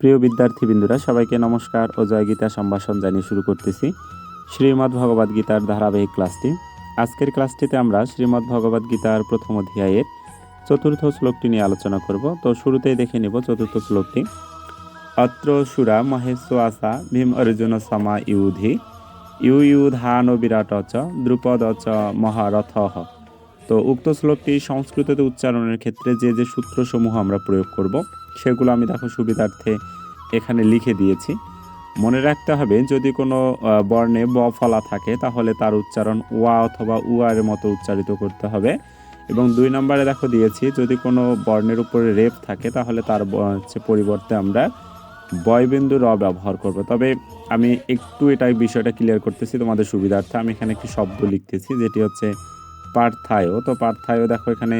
প্রিয় বিদ্যার্থীবৃন্দুরা, সবাইকে নমস্কার ও জয় গীতা সম্ভাষণ জানিয়ে শুরু করতেছি শ্রীমদ্ ভগবদ গীতার ধারাবাহিক ক্লাসটি। আজকের ক্লাসটিতে আমরা শ্রীমদ্ ভগবদ গীতার প্রথম অধ্যায়ের চতুর্থ শ্লোকটি নিয়ে আলোচনা করব। তো শুরুতেই দেখে নিব চতুর্থ শ্লোকটি। অত্র সুরা মহেশ্বাসা ভীম অর্জুন সমা ইউধি। ইউ ইউধান বিরাট চ দ্রুপদ চ মহারথ। তো উক্ত শ্লোকটি সংস্কৃততে উচ্চারণের ক্ষেত্রে যে যে সূত্রসমূহ আমরা প্রয়োগ করব, সেগুলো আমি দেখো সুবিধার্থে এখানে লিখে দিয়েছি। মনে রাখতে হবে, যদি কোনো বর্ণে ব ফলা থাকে, তাহলে তার উচ্চারণ ওয়া অথবা উয়ার মতো উচ্চারিত করতে হবে। এবং দুই নম্বরে দেখো দিয়েছি, যদি কোনো বর্ণের উপরে রেপ থাকে, তাহলে তার হচ্ছে পরিবর্তে আমরা বয়বিন্দু র ব্যবহার করব। তবে আমি একটু এটা বিষয়টা ক্লিয়ার করতেছি, তোমাদের সুবিধার্থে। আমি এখানে একটি শব্দ লিখতেছি, যেটি হচ্ছে পার্থায় তো পার্থায় দেখো এখানে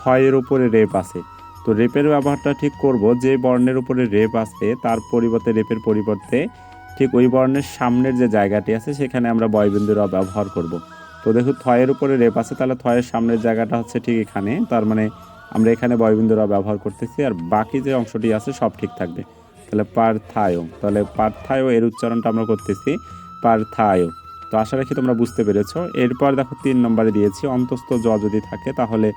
থয়ের উপরে রেপ আছে। তো রেপের ব্যবহারটা ঠিক করব যে বর্ণের উপরে রেপ আছে, তার পরিবর্তে রেপের পরিবর্তে ঠিক ওই বর্ণের সামনের যে জায়গাটি আছে, সেখানে আমরা বয়বিন্দু র ব্যবহার করব। তো দেখো থয়ের উপরে রেপ আছে, তাহলে থয়ের সামনের জায়গাটা হচ্ছে ঠিক এখানে, তার মানে আমরা এখানে বয়বিন্দু র ব্যবহার করতেছি আর বাকি যে অংশটি আছে সব ঠিক থাকবে। তাহলে পার্থায় তাহলে পার্থায় এর উচ্চারণটা আমরা করতেছি পার্থায় তো আশা রাখি তোমরা বুঝতে পেরেছ। এরপর দেখো তিন নম্বরে দিয়েছি, অন্তস্থ জ যদি থাকে তাহলে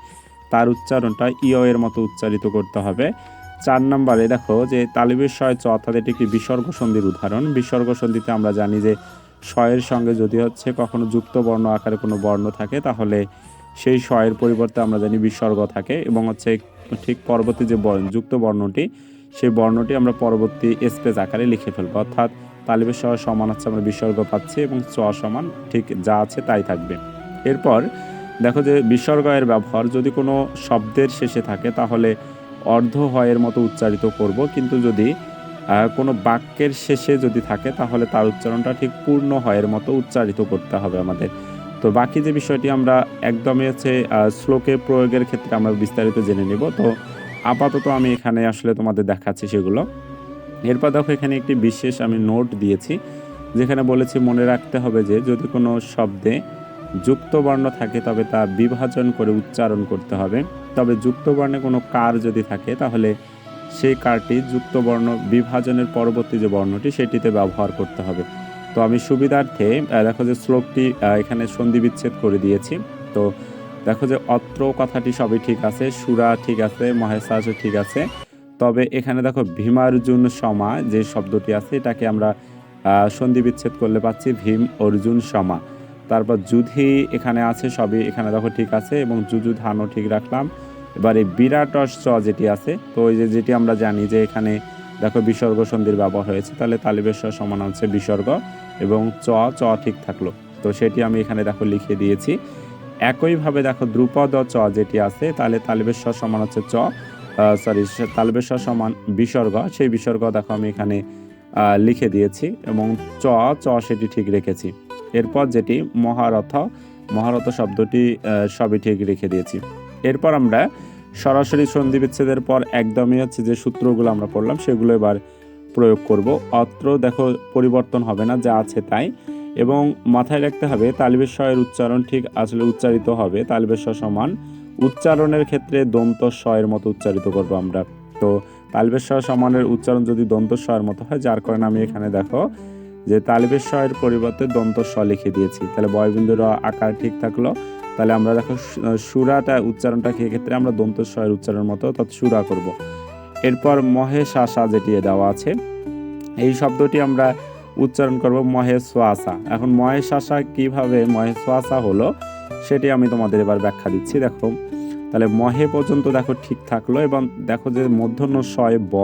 তার উচ্চারণটা ইয় এর মতো উচ্চারিত করতে হবে। চার নম্বরে দেখো যে তালিবের শয় চ অর্থাৎ এটি একটি বিসর্গ সন্ধির উদাহরণ। বিসর্গ সন্ধিতে আমরা জানি যে শয়ের সঙ্গে যদি হচ্ছে কখনো যুক্ত বর্ণ আকারে কোনো বর্ণ থাকে, তাহলে সেই শয়ের পরিবর্তে আমরা জানি বিসর্গ থাকে এবং হচ্ছে ঠিক পরবর্তী যে বর্ণ, যুক্ত বর্ণটি, সেই বর্ণটি আমরা পরবর্তী স্পেস আকারে লিখে ফেলব। অর্থাৎ তালিবের সহ সমান হচ্ছে আমরা বিসর্গ পাচ্ছি এবং চ সমান ঠিক যা আছে তাই থাকবে। এরপর দেখো যে বিসর্গ এর ব্যবহার যদি কোনো শব্দের শেষে থাকে তাহলে অর্ধ হয়ের মতো উচ্চারিত করব, কিন্তু যদি কোনো বাক্যের শেষে যদি থাকে তাহলে তার উচ্চারণটা ঠিক পূর্ণ হয়ের মতো উচ্চারিত করতে হবে আমাদের। তো বাকি যে বিষয়টি আমরা একদমই হচ্ছে শ্লোকে প্রয়োগের ক্ষেত্রে আমরা বিস্তারিত জেনে নিব। তো আপাতত আমি এখানে আসলে তোমাদের দেখাচ্ছি সেগুলো। এরপর দেখো এখানে একটি বিশেষ আমি নোট দিয়েছি, যেখানে বলেছি মনে রাখতে হবে যে যদি কোনো শব্দে যুক্ত বর্ণ থাকে তবে তা বিভাজন করে উচ্চারণ করতে হবে। তবে যুক্ত বর্ণে কোনো কার যদি থাকে, তাহলে সেই কারটি যুক্ত বর্ণ বিভাজনের পরবর্তী যে বর্ণটি, সেটিতে ব্যবহার করতে হবে। তো আমি সুবিধার্থে দেখো যে শ্লোকটি এখানে সন্ধি বিচ্ছেদ করে দিয়েছি। তো দেখো যে অত্র কথাটি সবই ঠিক আছে, সুরা ঠিক আছে মহেশাসও ঠিক আছে। তবে এখানে দেখো ভীমার্জুন সমা যে শব্দটি আছে, এটাকে আমরা সন্ধি বিচ্ছেদ করলে পাচ্ছি ভীম অর্জুন সমা। তারপর যুধি এখানে আছে, সবই এখানে দেখো ঠিক আছে, এবং যুযু ধানও ঠিক রাখলাম। এবার এই বিরাটস চ যেটি আছে, তো ওই যে যেটি আমরা জানি যে এখানে দেখো বিসর্গ সন্ধির ব্যবহার হয়েছে, তাহলে তালিবের স সমান হচ্ছে বিসর্গ, এবং চ চ ঠিক থাকল। তো সেটি আমি এখানে দেখো লিখে দিয়েছি। একইভাবে দেখো দ্রুপদ চ যেটি আছে, তাহলে তালিবের স সমান হচ্ছে চ। সরি তালবের স সমান বিসর্গ, সেই বিসর্গ দেখো আমি এখানে লিখে দিয়েছি এবং চ চ সেটি ঠিক রেখেছি। এরপর যেটি মহারথ মহারথ শব্দটি সবই ঠিক রেখে দিয়েছি। এরপর আমরা সরাসরি সন্ধি বিচ্ছেদের পর একদমই হচ্ছে যে সূত্রগুলো আমরা পড়লাম, সেগুলো এবার প্রয়োগ করব। অত্র দেখো পরিবর্তন হবে না, যা আছে তাই। এবং মাথায় রাখতে হবে তালিবের স্বয়ের উচ্চারণ ঠিক আসলে উচ্চারিত হবে তালিবের স সমান উচ্চারণের ক্ষেত্রে দন্ত স্বয়ের মতো উচ্চারিত করব আমরা। তো তালিবের সমানের উচ্চারণ যদি দন্ত স্বয়ের মতো হয়, যার কারণে আমি এখানে দেখো যে তালিবের স্বয়ের পরিবর্তে দন্ত স্ব লিখে দিয়েছি। তাহলে বয়বিন্দুর আকার ঠিক থাকল। তাহলে আমরা দেখো সুরাটা উচ্চারণটা ক্ষেত্রে আমরা দন্ত স্বয়ের উচ্চারণের মতো অর্থাৎ সুরা করব। এরপর মহেশ আশা যেটি দেওয়া আছে, এই শব্দটি আমরা উচ্চারণ করব মহেশ আশা এখন মহেশ আশা কীভাবে মহেশ আশা হলো? সেটি আমি তোমাদের এবার ব্যাখ্যা দিচ্ছি, দেখো। তাহলে মহে পর্যন্ত দেখো ঠিক থাকল এবং দেখো যে মধ্যন্য শয় ব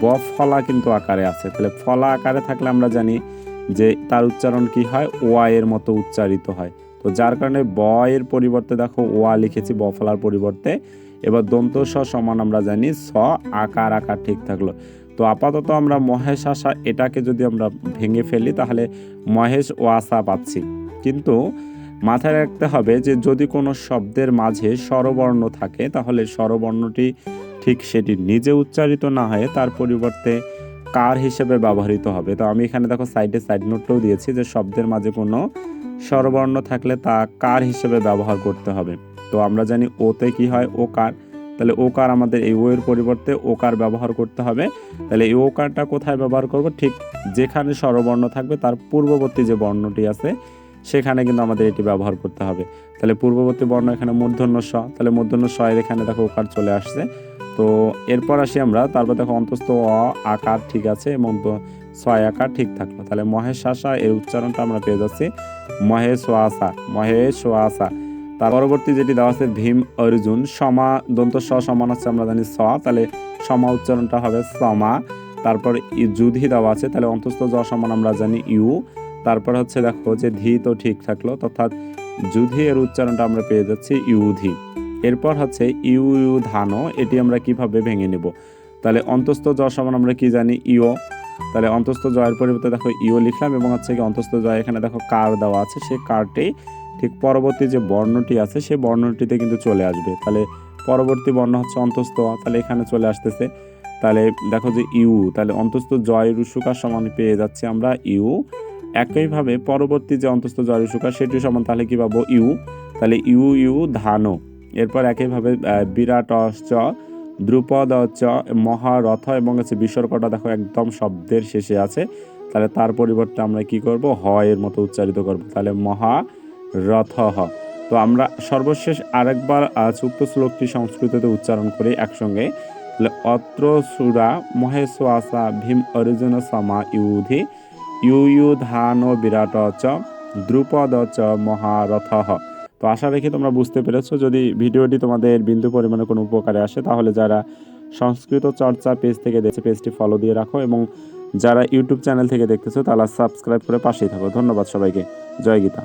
ব ফলা কিন্তু আকারে আছে। তাহলে ফলা আকারে থাকলে আমরা জানি যে তার উচ্চারণ কি হয়? ওয়া এর মতো উচ্চারিত হয়। তো যার কারণে ব এর পরিবর্তে দেখো ওয়া লিখেছি, ব ফলার পরিবর্তে। এবার দন্ত স সমান আমরা জানি স আকার আকার ঠিক থাকল। তো আপাতত আমরা মহেশ আশা এটাকে যদি আমরা ভেঙে ফেলি, তাহলে মহেশ ও আশা পাচ্ছি। কিন্তু মাথায় রাখতে হবে যে যদি কোনো শব্দের মাঝে স্বরবর্ণ থাকে, তাহলে স্বরবর্ণটি ঠিক সেটি নিজে উচ্চারিত না হয়ে তার পরিবর্তে কার হিসেবে ব্যবহৃত হবে। তো আমি এখানে দেখো সাইডে সাইড নোটটাও দিয়েছি যে শব্দের মাঝে কোনো স্বরবর্ণ থাকলে তা কার হিসেবে ব্যবহার করতে হবে। তো আমরা জানি ওতে কি হয়? ও কার তাহলে ও কার আমাদের এই ওয়ের পরিবর্তে ও কার ব্যবহার করতে হবে। তাহলে এই ও কারটা কোথায় ব্যবহার করব? ঠিক যেখানে স্বরবর্ণ থাকবে, তার পূর্ববর্তী যে বর্ণটি আছে সেখানে কিন্তু আমাদের এটি ব্যবহার করতে হবে। তাহলে পূর্ববর্তী বর্ণ এখানে মূর্ধন্য স। তাহলে মূর্ধন্য এর এখানে দেখো ওকার চলে আসছে। তো এরপর আসি আমরা, তারপর দেখো অন্তস্থ অ, আকার ঠিক আছে এবং ছয় আকার ঠিক থাকল। তাহলে মহেশ আশা এর উচ্চারণটা আমরা পেয়ে যাচ্ছি। মহেশ ওয়াসা মহেশ ওয়াসা তার পরবর্তী যেটি দেওয়া আছে, ভীম অর্জুন, সমা, দন্ত স সমান হচ্ছে আমরা জানি স। তাহলে সমা উচ্চারণটা হবে সমা। তারপর যুধি দেওয়া আছে, তাহলে অন্তস্থ জ সমান আমরা জানি ইউ। তারপর হচ্ছে দেখো যে ধি তো ঠিক থাকল, অর্থাৎ যুধি এর উচ্চারণটা আমরা পেয়ে যাচ্ছি ইউধি। এরপর হচ্ছে ইউ ইউ ধানো এটি আমরা কীভাবে ভেঙে নেব? তাহলে অন্তস্থ জ সমান আমরা কি জানি? ইও তাহলে অন্তস্থ জয়ের পরিবর্তে দেখো ইও লিখলাম এবং হচ্ছে কি অন্তস্থ জয় এখানে দেখো কার দেওয়া আছে সেই কারটি ঠিক পরবর্তী যে বর্ণটি আছে সেই বর্ণটিতে কিন্তু চলে আসবে। তাহলে পরবর্তী বর্ণ হচ্ছে অন্তস্থ, তাহলে এখানে চলে আসতেছে। তাহলে দেখো যে ইউ, তাহলে অন্তস্থ জয় রুসুকার সমান পেয়ে যাচ্ছি আমরা ইউ। একইভাবে পরবর্তী যে অন্তস্থ জয় রুসুকার সেটি সমান তাহলে কি পাবো? ইউ। তাহলে ইউ ইউ, ধানো। এরপর একইভাবে বিরাট চ দ্রুপদ চ মহারথ এবং হচ্ছে বিসর্গটা দেখো একদম শব্দের শেষে আছে। তাহলে তার পরিবর্তে আমরা কি করব? হ এর মতো উচ্চারিত করব। তাহলে মহা রথ হ। তো আমরা সর্বশেষ আরেকবার উক্ত শ্লোকটি সংস্কৃততে উচ্চারণ করি একসঙ্গে। অত্র সুরা মহেশ্বাসা ভীম অর্জুন সমা ইউধি। ইউ ইউ ধান ও বিরাট চ, দ্রুপদ চ, মহারথ। তো আশা রেখে তোমরা বুঝতে পেরেছ, যদি ভিডিওটি তোমাদের বিন্দু পরিমাণে কোনো উপকারে আসে, তাহলে যারা সংস্কৃত চর্চা পেজ থেকে দেখছে, পেজটি ফলো দিয়ে রাখো এবং যারা ইউটিউব চ্যানেল থেকে দেখতেছো, তারা সাবস্ক্রাইব করে পাশেই থাকো। ধন্যবাদ সবাইকে। জয় গীতা।